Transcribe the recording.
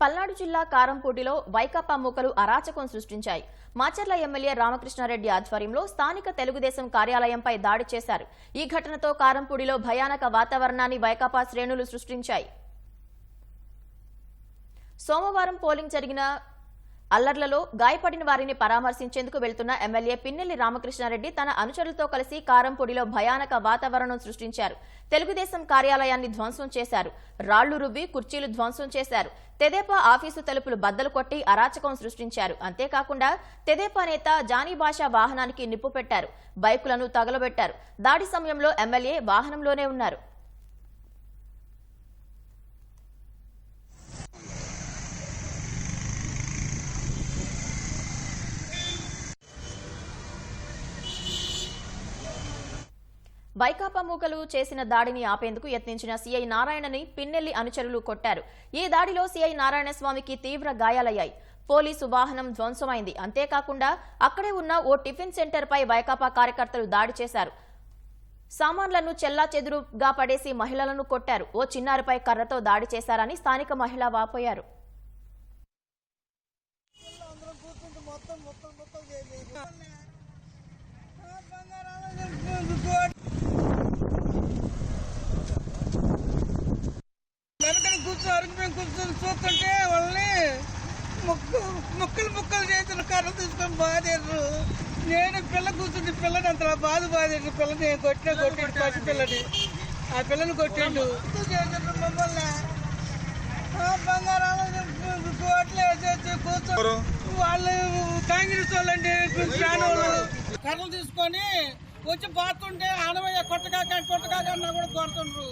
పల్నాడు జిల్లా కారంపూడిలో వైకాపా మూకలు అరాచకం సృష్టించాయి. మాచర్ల ఎమ్మెల్యే రామకృష్ణారెడ్డి ఆధ్వర్యంలో స్థానిక తెలుగుదేశం కార్యాలయంపై దాడి చేశారు. ఈ ఘటనతో కారంపూడిలో భయానక వాతావరణాన్ని వైకాపా శ్రేణులు సృష్టించాయి. సోమవారం పోలింగ్ జరిగిన అల్లర్లలో గాయపడిన వారిని పరామర్శించేందుకు వెళ్తున్న ఎమ్మెల్యే పిన్నెల్లి రామకృష్ణారెడ్డి తన అనుచరులతో కలిసి కారంపొడిలో భయానక వాతావరణం సృష్టించారు. తెలుగుదేశం కార్యాలయాన్ని ధ్వంసం చేశారు. రాళ్ళు రుబ్బి కుర్చీలు ధ్వంసం చేశారు. తెదేపా ఆఫీసు తలుపులు బద్దలు కొట్టి అరాచకం సృష్టించారు. అంతేకాకుండా తెదేపా నేత జానీ బాషా వాహనానికి నిప్పు పెట్టారు. బైకులను తగలబెట్టారు. దాడి సమయంలో ఎమ్మెల్యే వాహనంలోనే ఉన్నారు. వైకాపా మూకలు చేసిన దాడిని ఆపేందుకు యత్నించిన సీఐ నారాయణని పిన్నెల్లి అనుచరులు కొట్టారు. ఈ దాడిలో సీఐ నారాయణ స్వామికి తీవ్ర గాయాలయ్యాయి. పోలీసు వాహనం ధ్వంసమైంది. అంతేకాకుండా అక్కడే ఉన్న ఓ టిఫిన్ సెంటర్పై వైకాపా కార్యకర్తలు దాడి చేశారు. సామాన్లను చెల్లా చెదురుగా పడేసి మహిళలను కొట్టారు. ఓ చిన్నారిపై కర్రతో దాడి చేశారని స్థానిక మహిళ వాపోయారు. మొత్తం మొత్తం మొత్తం వెనకన కూర్చొని మేము కూర్చొని చూస్తుంటే వాళ్ళని ముక్క ముక్కలు ముక్కలు చేసిన కర్ర తీసుకొని బాధారు నేను పిల్ల కూర్చుంటే పిల్లని అంత బాధ బాధాడు పిల్లని కొట్టిన కొట్టిండు పసి పిల్లని. ఆ పిల్లని కొట్టిండు. చేసిండ్రు మమ్మల్ని బంగారాలు కోట్లు వేసేసి కూర్చో వాళ్ళు కాంగ్రెస్ వాళ్ళండి ఫ్యాన్ వాళ్ళు కర్రలు తీసుకొని వచ్చి బాతుంటే ఆడవయ్య కొట్టగా కొట్టగా అన్నా కూడా కొడుతుండ్రు.